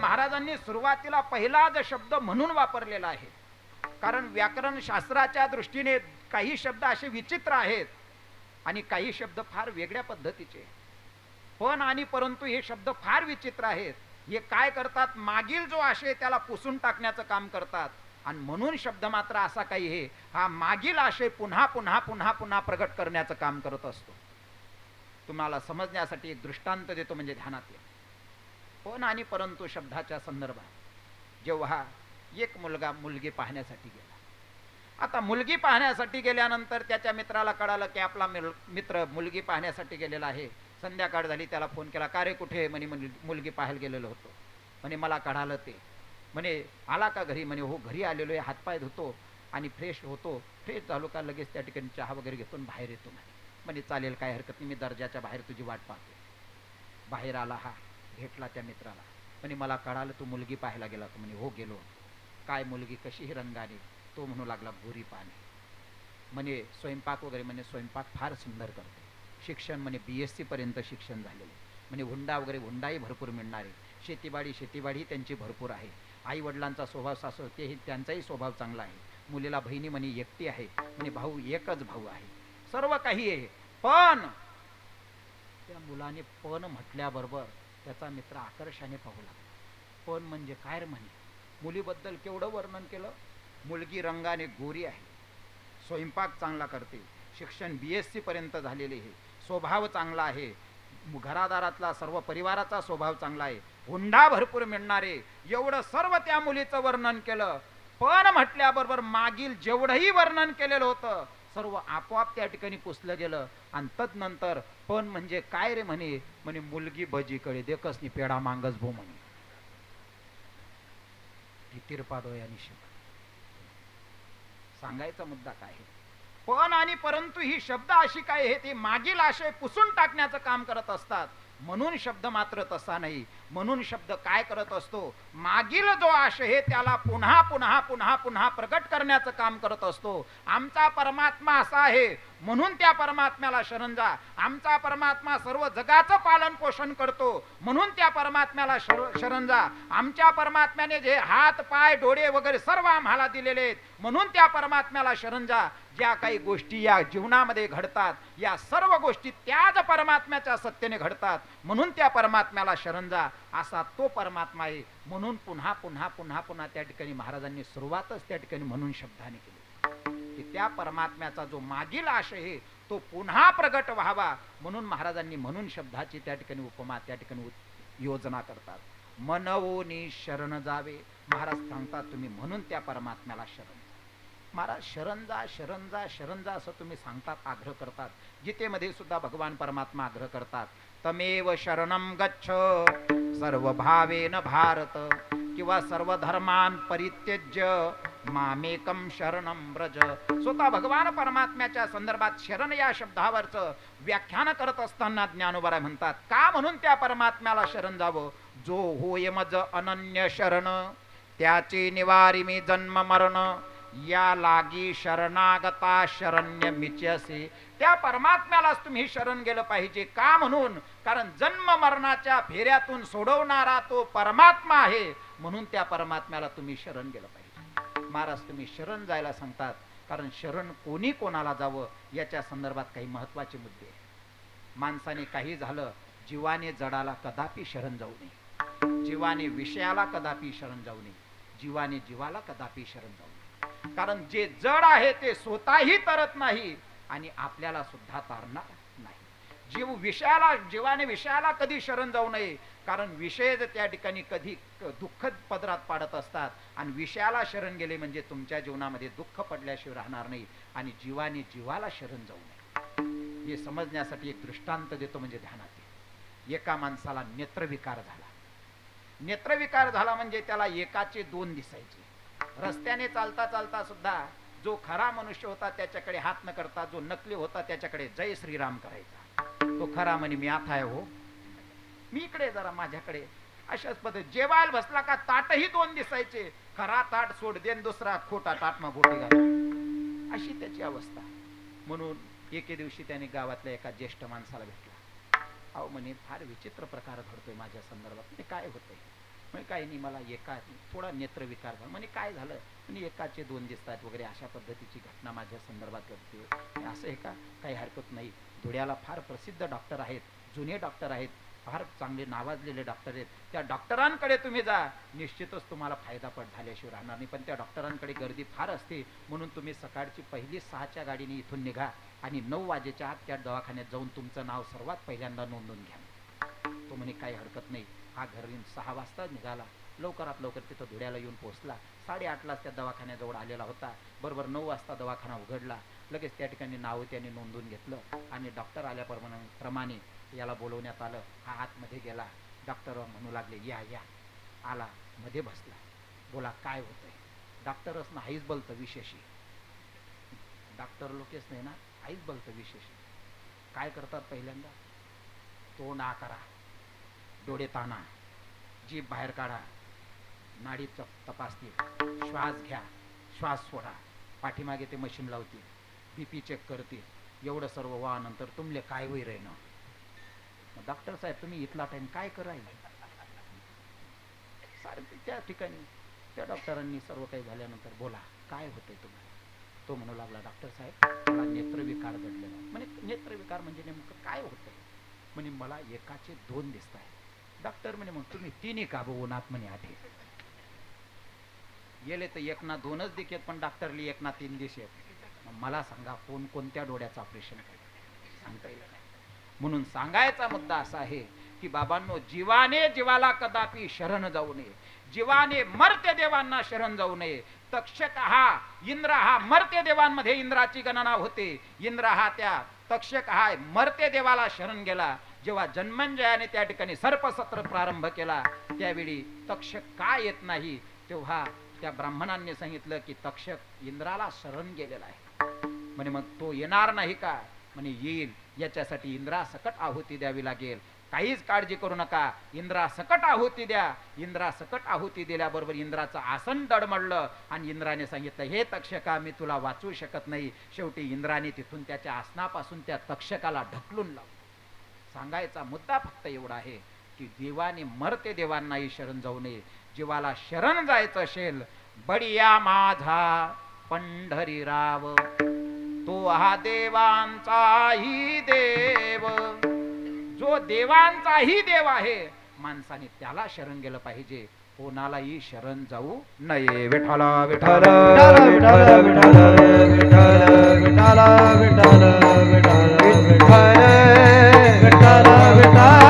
महाराजांनी सुरुवातीला पहिलाच शब्द म्हणून वापरलेला आहे. कारण व्याकरण शास्त्राच्या दृष्टीने काही शब्द असे विचित्र आहेत आणि काही शब्द फार वेगळ्या पद्धतीचे. पण आणि परंतु हे शब्द फार विचित्र आहेत. हे काय करतात? मागील जो आशय त्याला पुसून टाकण्याचं काम करतात. आणि म्हणून शब्द मात्र असा काही हे हा मागील आशय पुन्हा पुन्हा पुन्हा पुन्हा प्रगट करण्याचं काम करत असतो. तुम्हाला समजण्यासाठी एक दृष्टांत देतो म्हणजे ध्यानात ये पण हो आणि परंतु शब्दाच्या संदर्भात जेव्हा एक मुलगा मुलगी पाहण्यासाठी गेला. आता मुलगी पाहण्यासाठी गेल्यानंतर त्याच्या मित्राला कळालं की आपला मिल- मित्र मुलगी पाहण्यासाठी गेलेला आहे. संध्याकाळ झाली त्याला फोन केला का रे कुठे म्हणे म्हणे मुलगी पाहायला गेलेलो होतो. म्हणे मला कळालं ते. म्हणे आला का घरी? म्हणे हो घरी आलेलो आहे हातपाय धुतो आणि फ्रेश होतो. फ्रेश झालो का लगेच त्या ठिकाणी चहा वगैरे घेतो आणि बाहेर येतो म्हणे. म्हणे चालेल काय हरकत नाही मी दर्जाच्या बाहेर तुझी वाट पाहते बाहेर आला हा भेटला त्या मित्राला. म्हणे मला कळालं तू मुलगी पाहायला गेला तो म्हणे हो गेलो. काय मुलगी? कशी रंगाने? तो म्हणू लागला गोरी पाणी म्हणे स्वयंपाक वगैरे म्हणे स्वयंपाक फार सुंदर करते. शिक्षण म्हणे बी एस सीपर्यंत शिक्षण झालेले म्हणे हुंडा वगैरे हुंडाही भरपूर मिळणारे शेतीबाडी शेतीबाडी त्यांची भरपूर आहे. आई वडिलांचा स्वभाव सासू तेही त्यांचाही स्वभाव चांगला आहे. मुलीला बहिणी म्हणे एकटी आहे. म्हणे भाऊ एकच भाऊ आहे. सर्व काही आहे. पण त्या मुलाने पण म्हटल्याबरोबर त्याचा मित्र आकर्षाने पाहू लागला. पण म्हणजे काय म्हणे? मुलीबद्दल केवढं वर्णन केलं? मुलगी रंगाने गोरी आहे. स्वयंपाक चांगला करते. शिक्षण बी एस सीपर्यंत झालेले आहे. स्वभाव चांगला आहे. घरादारातला सर्व परिवाराचा स्वभाव चांगला आहे. हुंडा भरपूर मिळणारे. एवढं सर्व त्या मुलीचं वर्णन केलं. पण म्हटल्याबरोबर मागील जेवढंही वर्णन केलेलं होतं सर्व आपोआप त्या ठिकाणी पुसलं गेलं. आणि तदनंतर पण म्हणजे काय रे म्हणे? म्हणे मुलगी बजीकडे देखस नि पेडा मांगस भो म्हणे. तिरपादो तिरपा डोळ्यानी सांगायचा मुद्दा काय आहे? पण आणि परंतु ही शब्द अशी काय हे ते मागील आशय पुसून टाकण्याचं काम करत असतात. म्हणून शब्द मात्र तसा नाही. म्हणून शब्द काय करत असतो? मागील जो आशय आहे त्याला पुन्हा पुन्हा पुन्हा पुन्हा प्रकट करण्याचं काम करत असतो. आमचा परमात्मा असा आहे म्हणून त्या परमात्म्याला शरण जा. आमचा परमात्मा सर्व जगाचं पालन पोषण करतो. म्हणून त्या परमात्म्याला शर- शरण जा. आमच्या परमात्म्याने जे हात पाय डोळे वगैरे सर्व आम्हाला दिलेले आहेत. म्हणून त्या परमात्म्याला शरण जा. ज्या काही गोष्टी या जीवनामध्ये घडतात या सर्व गोष्टी त्याच परमात्म्याच्या सत्तेने घडतात. म्हणून त्या परमात्म्याला शरण जा. असा तो परमात्मा आहे. म्हणून पुन्हा पुन्हा पुन्हा पुन्हा त्या ठिकाणी महाराजांनी सुरुवातच त्या ठिकाणी म्हणून शब्दाने केली. की त्या परमात्म्याचा जो मागील आशय आहे तो पुन्हा प्रगट व्हावा म्हणून महाराजांनी म्हणून शब्दाची त्या ठिकाणी उपमा त्या ठिकाणी योजना करतात. मनवोनी शरण जावे. महाराज सांगतात तुम्ही म्हणून त्या परमात्म्याला शरण महाराज शरण जा शरण जा शरण जा असं तुम्ही सांगतात आग्रह करतात. गीतेमध्ये सुद्धा भगवान परमात्मा आग्रह करतात. तमेव शरणम गच्छ सर्व भावेन भारत किंवा सर्व धर्मान परित्यज्य मामेकम शरणम ब्रज स्वतः भगवान परमात्म्याच्या संदर्भात शरण या शब्दावरचं व्याख्यान करत असताना ज्ञानोबराय म्हणतात का म्हणून त्या परमात्म्याला शरण जावं? जो होय मज अनन्य शरण त्याची निवारी मी जन्म मरण या लागी शरणागता शरण्य मिचसे त्या परमात्म्यालाच तुम्ही शरण गेलं पाहिजे का म्हणून? कारण जन्म मरणाच्या फेऱ्यातून सोडवणारा तो परमात्मा आहे म्हणून त्या परमात्म्याला तुम्ही शरण गेलं पाहिजे. महाराज तुम्ही शरण जायला सांगतात. कारण शरण कोणी कोणाला जावं याच्या संदर्भात काही महत्त्वाचे मुद्दे माणसाने काही झालं जीवाने जडाला कदापि शरण जाऊ नये. जीवाने विषयाला कदापि शरण जाऊ नये. जीवाने जीवाला कदापि शरण जाऊ नये. कारण जे जड आहे ते स्वतःही तरत नाही आणि आपल्याला सुद्धा तारणार जीव विषयाला जीवाने विषयाला कधी शरण जाऊ नये? कारण विषय त्या ठिकाणी कधी दुःखद पदरात पाडत असतात. आणि विषयाला शरण गेले म्हणजे तुमच्या जीवनामध्ये दुःख पडल्याशिवाय राहणार नाही आणि जीवाने जीवाला शरण जाऊ नये. हे समजण्यासाठी एक दृष्टांत देतो म्हणजे ध्यानात एका माणसाला नेत्रविकार झाला. नेत्रविकार झाला म्हणजे त्याला एकाचे दोन दिसायचे. रस्त्याने चालता चालता सुद्धा जो खरा मनुष्य होता त्याच्याकडे हात न करता जो नकली होता त्याच्याकडे जय श्रीराम करायचा. तो खरा म्हणे मी आता आहे हो. मी इकडे जरा माझ्याकडे. अशाच पद्धत जेवायला बसला का ताटही दोन दिसायचे. खरा ताट सोड देन दुसरा खोटा ताट मग बोटी घाल. अशी त्याची अवस्था. म्हणून एके दिवशी त्याने गावातल्या एका ज्येष्ठ माणसाला भेटला. अहो म्हणे फार विचित्र प्रकार घडतोय माझ्या संदर्भात. म्हणजे काय होतंय? म्हणजे काही नाही मला एका थोडा नेत्रविकार झाला. म्हणजे काय झालं? म्हणजे एकाचे दोन दिसतात वगैरे अशा पद्धतीची घटना माझ्या संदर्भात घडते. असं आहे का? काही हरकत नाही. धुळ्याला फार प्रसिद्ध डॉक्टर आहेत जुने डॉक्टर आहेत फार चांगले नावाजलेले डॉक्टर आहेत. त्या डॉक्टरांकडे तुम्ही जा निश्चितच तुम्हाला फायदा पण झाल्याशिवाय राहणार नाही. पण त्या डॉक्टरांकडे गर्दी फार असते म्हणून तुम्ही सकाळची पहिली सहाच्या गाडीने इथून निघा आणि नऊ वाजेच्या आत त्या दवाखान्यात जाऊन तुमचं नाव सर्वात पहिल्यांदा नोंदवून घ्या. तो म्हणे काही हरकत नाही. हा घरून सहा वाजता निघाला. लवकरात लवकर तिथं धुळ्याला येऊन पोहोचला. साडेआठलाच त्या दवाखान्याजवळ आलेला होता. बरोबर नऊ वाजता दवाखाना उघडला. लगेच त्या ठिकाणी नाव त्याने नोंदवून घेतलं आणि डॉक्टर आल्याप्रमाणे प्रमाणे याला बोलवण्यात आलं. हा आतमध्ये गेला. डॉक्टर म्हणू लागले या या. आला मध्ये बसला. बोला काय होतंय? डॉक्टरच ना आईच बोलतं विशेषी. डॉक्टर लोकेच नाही ना आईच बोलतं विशेषी. काय करतात पहिल्यांदा? तोंड आ करा डोळे ताणा जीभ बाहेर काढा नाडी तपासतील श्वास घ्या श्वास सोडा पाठीमागे ते मशीन लावतील. बी पी चेक करतील. एवढं सर्व वा तुमले काय होई रे डॉक्टर साहेब तुम्ही इथला टाईम काय कराय? सारखी त्या ठिकाणी त्या डॉक्टरांनी सर्व काही झाल्यानंतर बोला काय होतंय तुम्हाला? तो म्हणू लागला डॉक्टर साहेब मला नेत्रविकार घडलेला म्हणजे नेत्रविकार म्हणजे नेमकं काय होतंय? म्हणे मला एकाचे दोन दिसत आहे डॉक्टर म्हणे मग तुम्ही तिन्ही का उन्हात म्हणे आठे गेले तर एक ना दोनच दिकेत पण डॉक्टरली एक ना तीन दिस येत मग मला सांगा कोण कोणत्या डोळ्याचं ऑपरेशन करेल सांगता येईल म्हणून सांगायचा मुद्दा असा आहे की बाबांनो जीवाने जीवाला कदापि शरण जाऊ नये. जीवाने मर्त्य देवांना शरण जाऊ नये. तक्षक हा इंद्र हा मर्त्य देवांमध्ये इंद्राची गणना होते. इंद्र हा त्या तक्षक हा मर्त्य देवाला शरण गेला. जेव्हा जन्मंजयाने त्या ठिकाणी सर्पसत्र प्रारंभ केला त्यावेळी तक्षक का येत नाही? तेव्हा त्या ब्राह्मणांनी सांगितलं की तक्षक इंद्राला शरण गेलेला आहे. म्हणे मग तो येणार नाही का? म्हणे येईल. याच्यासाठी इंद्रा सकट आहुती द्यावी लागेल. काहीच काळजी करू नका. इंद्रा सकट आहुती द्या. इंद्रा सकट आहुती दिल्याबरोबर इंद्राचं आसन दडमडलं आणि इंद्राने सांगितलं हे तक्षका मी तुला वाचवू शकत नाही. शेवटी इंद्राने तिथून त्याच्या आसनापासून त्या तक्षकाला ढकलून लावलं. सांगायचा मुद्दा फक्त एवढा आहे की देवाने मरते देवांनाही शरण जाऊ नये. जीवाला शरण जायचं असेल बडिया माझा पंढरीराव. तो हा देवांचाही देव. जो देवांचाही देव आहे माणसाने त्याला शरण गेलं पाहिजे. कोणालाही शरण जाऊ नये. विठाला विठाला विठाला विठाला विठाला विठाला विठाला विठाला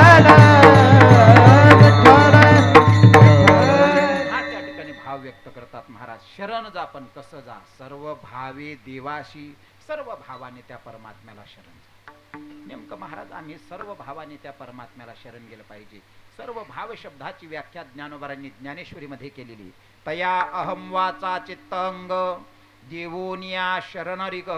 हा त्या ठिकाणी भाव व्यक्त करतात महाराज. शरण जा पण कसं जा. सर्व भावे देवाशी सर्व भावाने त्या परमात्म्याला शरण जा नेमकं महाराज आम्ही सर्व भावाने त्या परमात्म्याला शरण गेलं पाहिजे. सर्व भाव शब्दाची व्याख्या ज्ञानोबरांनी ज्ञानेश्वरीमध्ये केलेली. तया अहम वाचा चित्तंग देवोनिया शरणरिग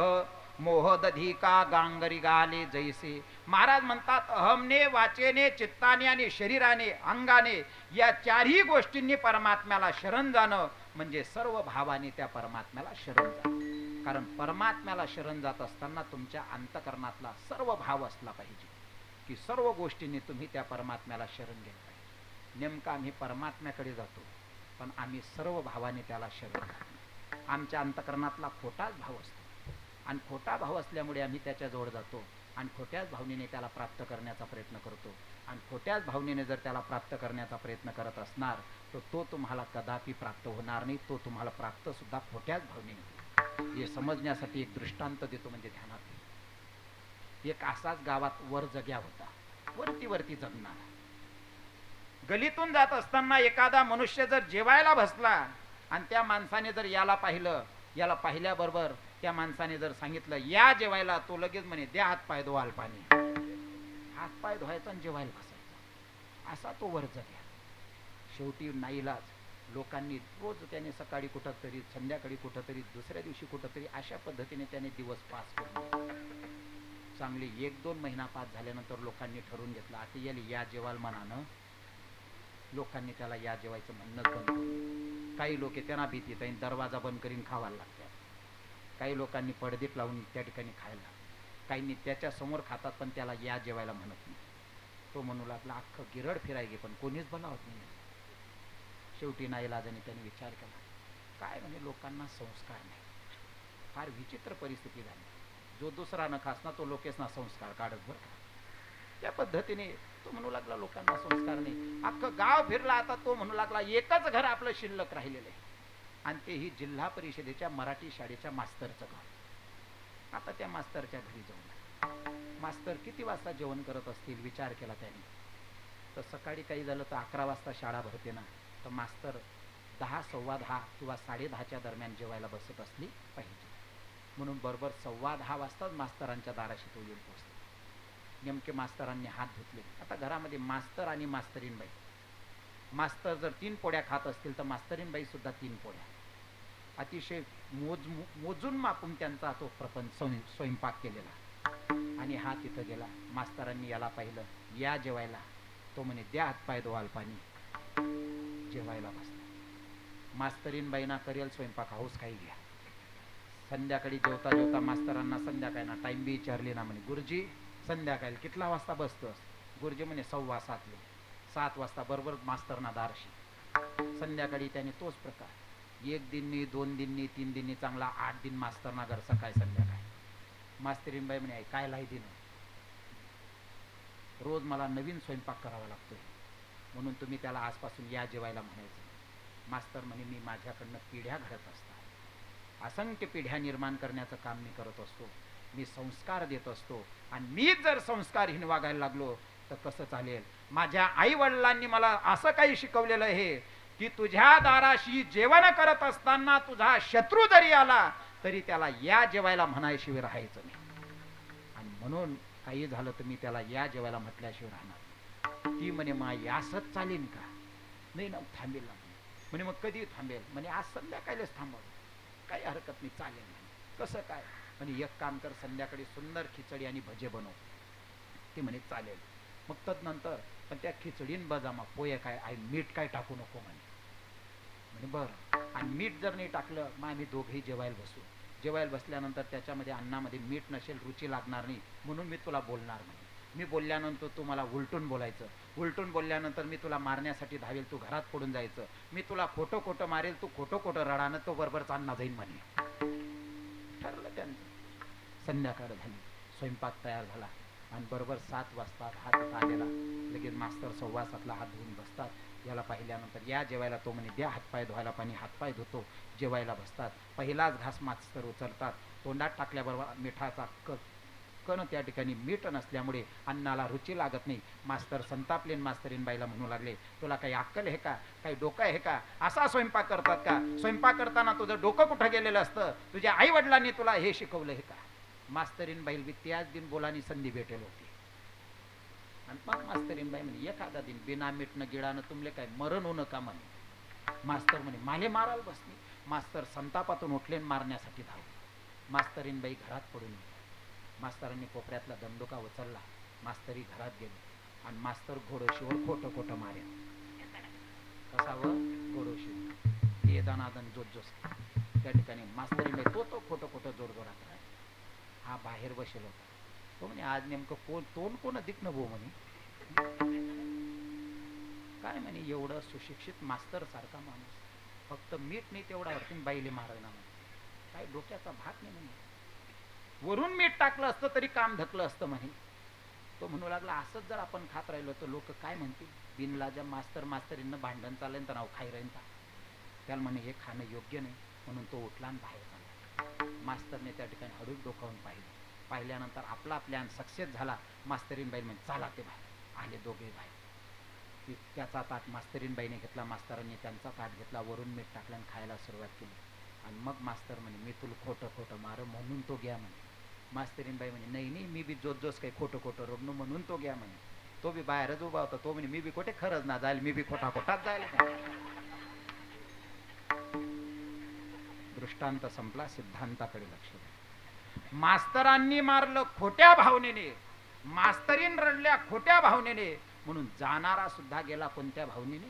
मोहदधिका गांगरी गाले जैसे. महाराज म्हणतात अहमने वाचेने चित्ताने आणि शरीराने अंगाने या चारही गोष्टींनी परमात्म्याला शरण जाणं म्हणजे सर्व भावाने त्या परमात्म्याला शरण जाणं. कारण परमात्म्याला शरण जात असताना तुमच्या अंतकरणातला सर्व भाव असला पाहिजे. की सर्व गोष्टींनी तुम्ही त्या परमात्म्याला शरण गेलं पाहिजे. नेमकं आम्ही परमात्म्याकडे जातो पण आम्ही सर्व भावाने त्याला शरण आमच्या अंतकरणातला खोटाच भाव असतो. आणि खोटा भाव असल्यामुळे आम्ही त्याच्याजवळ जातो आणि खोट्याच भावनेने त्याला प्राप्त करण्याचा प्रयत्न करतो. आणि खोट्याच भावनेने जर त्याला प्राप्त करण्याचा प्रयत्न करत असणार तर तो तुम्हाला कदापि प्राप्त होणार नाही. तो तुम्हाला प्राप्त सुद्धा खोट्याच भावनेने. होईल. हे समजण्यासाठी एक दृष्टांत देतो म्हणजे ध्यानात. एक असाच गावात वर जग्या होता. वरती वरती जगणारा. गलीतून जात असताना एखादा मनुष्य जर जेवायला बसला आणि त्या माणसाने जर याला पाहिलं याला पाहिल्याबरोबर त्या माणसाने जर सांगितलं या जेवायला तो लगेच म्हणे द्या हात पाय धुवाल पाणी हात पाय धुवायचा आणि जेवायला बसायचा. असा तो वर जग्या. शेवटी नाईलाज. लोकांनी रोज त्याने सकाळी कुठंतरी संध्याकाळी कुठंतरी दुसऱ्या दिवशी कुठंतरी अशा पद्धतीने त्याने दिवस पास करून चांगले एक दोन महिना पास झाल्यानंतर लोकांनी ठरवून घेतलं आता याला या जेवाल मनानं. लोकांनी त्याला या जेवायचं म्हणणंच बंद काही लोक त्यांना भीती त्यांनी दरवाजा बंद करीन खावायला लागतात. काही लोकांनी पडदीप लावून त्या ठिकाणी खायला काहींनी त्याच्यासमोर खातात पण त्याला या जेवायला म्हणत नाही. तो म्हणू लागला अख्खं गिरड फिरायगे पण कोणीच बनावत नाही शेवटी नाईलाजाने त्याने विचार केला. काय म्हणजे लोकांना संस्कार नाही. फार विचित्र परिस्थिती झाली. जो दुसरा न खासना तो लोकेसना संस्कार काढत बरं का? त्या पद्धतीने तो म्हणू लागला लोकांना संस्कार नाही. अख्खं गाव फिरला आता तो म्हणू लागला एकच घर आपलं शिल्लक राहिलेलं आहे. आणि तेही जिल्हा परिषदेच्या मराठी शाळेच्या मास्तरचं घर. आता त्या मास्तरच्या घरी जाऊन मास्तर किती वाजता जेवण करत असतील? विचार केला त्याने. तर सकाळी काही झालं तर अकरा वाजता शाळा भरते ना. तर मास्तर दहा सव्वा दहा किंवा साडे दहाच्या दरम्यान जेवायला बसत असली पाहिजे. म्हणून बरोबर सव्वा दहा वाजताच मास्तरांच्या दाराशी तो येऊन पोहोचला नेमके मास्तरांनी हात धुतले. आता घरामध्ये मास्तर आणि मास्तरीनबाई. मास्तर जर तीन पोळ्या खात असतील तर मास्तरीनबाईसुद्धा तीन पोळ्या. अतिशय मोज मोजून मापून त्यांचा तो प्रपंच स्वयं- स्वयंपाक केलेला. आणि हा तिथं गेला. मास्तरांनी याला पाहिलं. या जेवायला. तो म्हणे द्या हातपाय दोवाल पाणी. जेवायला बसला. मास्तरीनबाईना करेल स्वयंपाक हाऊस काही घ्या. संध्याकाळी जेवता जेवता मास्तरांना संध्याकाळी टाइम बी विचारली ना म्हणे गुरुजी संध्याकाळी कितला वाजता बसतोस? गुरुजी म्हणे सव्वा सातले. सात वाजता बरोबर मास्तरना दारशी. संध्याकाळी त्याने तोच प्रकार. एक दिननी दोन दिननी तीन दिननी चांगला आठ दिन मास्तरना घर सकाळी संध्याकाळी. मास्तरीनबाई म्हणे काय लाही दिन? रोज मला नवीन स्वयंपाक करावा लागतोय. म्हणून तुम्ही त्याला आजपासून या जेवायला म्हणायचं. मास्तर म्हणे मी माझ्याकडनं पिढ्या घडत असतात. असंख्य पिढ्या निर्माण करण्याचं काम मी करत असतो. मी संस्कार देत असतो. आणि मीच जर संस्कारहीन वागायला लागलो तर कसं चालेल? माझ्या आई वडिलांनी मला असं काही शिकवलेलं आहे की तुझ्या दाराशी जेवण करत असताना तुझा शत्रू जरी आला तरी त्याला या जेवायला म्हणायशिवाय राहायचं नाही. आणि म्हणून काही झालं तर मी त्याला या जेवायला म्हटल्याशिवाय राहणार म्हणे मा यासच चालेल का? नाही ना थांबेल ना. म्हणे. मग कधी थांबेल? म्हणे आज संध्याकाळीच थांबावं. काही हरकत नाही चालेल म्हणे कसं काय? म्हणे एक काम कर संध्याकाळी सुंदर खिचडी आणि भजे बनव. ते म्हणे चालेल. मग तदनंतर पण त्या खिचडीन बजामा पोहे काय आई मीठ काय टाकू नको म्हणे. म्हणे बरं. आणि मीठ जर नाही टाकलं मग आम्ही दोघेही जेवायला बसू. जेवायला बसल्यानंतर त्याच्यामध्ये अन्नामध्ये मीठ नसेल रुची लागणार नाही म्हणून मी तुला बोलणार नाही. मी बोलल्यानंतर तू मला उलटून बोलायचं. उलटून बोलल्यानंतर मी तुला मारण्यासाठी धावेल तू घरात पडून जायचं. मी तुला खोटं खोटं मारेल तू खोटं खोटं रडानं तो बरोबर चालना जाईन म्हणे. ठरलं त्यांचं. संध्याकाळ झाली. स्वयंपाक तयार झाला. आणि बरोबर सात वाजता हात आलेला लगेच मास्तर सव्वा सातला हात धुवून बसतात. याला पाहिल्यानंतर या जेवायला तो म्हणे द्या हातपाय धुवायला पाणी. हातपाय धुतो जेवायला बसतात. पहिलाच घास मास्तर उचलतात. तोंडात टाकल्याबरोबर मिठाचा क कण त्या ठिकाणी मीठ नसल्यामुळे अन्नाला रुची लागत नाही. मास्तर संतापलेन मास्तरीन बाईला म्हणू लागले तुला काही अक्कल आहे का? काही डोकं आहे का? असा स्वयंपाक करतात का? स्वयंपाक करताना तुझं डोकं कुठं गेलेलं असतं? तुझ्या आई वडिलांनी तुला हे शिकवलं आहे का? मास्तरीन बाईल बी त्याच दिन बोलानी संधी भेटेल होती. आणि मग मास्तरीन बाई म्हणे एखादा दिन बिना मिटणं गिळानं तुमले काय मरण होणं का म्हणे? मास्तर म्हणे माले माराल बसली. मास्तर संतापातून उठले मारण्यासाठी धावले. मास्तरीन बाई घरात पडून गेली. मास्तरांनी कोपऱ्यातला दंडुका उचलला. मास्तरी घरात गेली आणि मास्तर घोडोशीवर खोटं खोटं मार्या कसावं घोडोशी. येदानादन जोत जोस त्या ठिकाणी मास्तरीने तो तो खोटं खोटं जोडजोडात हा बाहेर बसेल होता. तो म्हणे आज नेमकं कोण तोंड कोण दिखणं भो म्हणे? काय म्हणे एवढं सुशिक्षित मास्तर सारखा माणूस. फक्त मीठ नाही तेवढा वरतून बाईले मारायला म्हणे काय डोक्याचा भाग नाही म्हणे. वरून मीठ टाकलं असतं तरी काम धकलं असतं म्हणे. तो म्हणू लागला असंच जर आपण खात राहिलो तर लोक काय म्हणतील? बिनलाजा मास्तर मास्तरींना भांडण चालेल तर नाव खाई राहीन त्याला म्हणे हे खाणं योग्य नाही. म्हणून तो उठला आणि बाहेर झाला मास्तरने त्या ठिकाणी हळूच डोकावून पाहिलं. पाहिल्यानंतर आपला प्लॅन सक्सेस झाला. मास्तरीनबाई म्हणजे चाला ते बाहेर. आले दोघे बाहेर. त्याचा ताट मास्तरीनबाईने घेतला. मास्तरांनी त्यांचा ताट घेतला वरून मीठ टाकलं आणि खायला सुरुवात केली. आणि मग मास्तर म्हणे मी तुला खोटं खोटं मार म्हणून तो घ्या म्हणे. मास्तरीनबाई म्हणे नाही नाही मी बी जोत जोस काही खोटं खोटं रडणं म्हणून तो घ्या म्हणे. तो बी बाहेरच उभा होता तो म्हणे मी बी कुठे खरंच ना जाईल मी बी खोटा खोटाच जाईल दृष्टांत संपला सिद्धांताकडे लक्ष द्या. मास्तरांनी मारलं खोट्या भावनेने मास्तरीन रडल्या खोट्या भावनेने म्हणून जाणारा सुद्धा गेला कोणत्या भावनेने?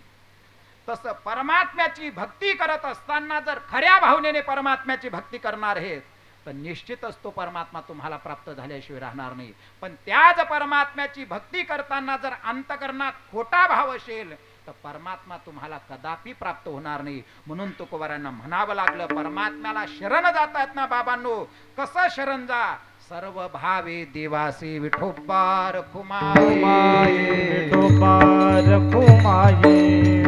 तसं परमात्म्याची भक्ती करत असताना जर खऱ्या भावनेने परमात्म्याची भक्ती करणार आहेत तर निश्चितच तो परमात्मा तुम्हाला प्राप्त झाल्याशिवाय राहणार नाही. पण त्याच परमात्म्याची भक्ती करताना जर अंतकरणात खोटा भाव असेल तर परमात्मा तुम्हाला कदापि प्राप्त होणार नाही. म्हणून तुकोबारांना म्हणावं लागलं परमात्म्याला शरण जातात ना बाबांनो. कसं शरण जा? सर्व भावे देवासी विठोबार कुमाये विठोबार कुमाये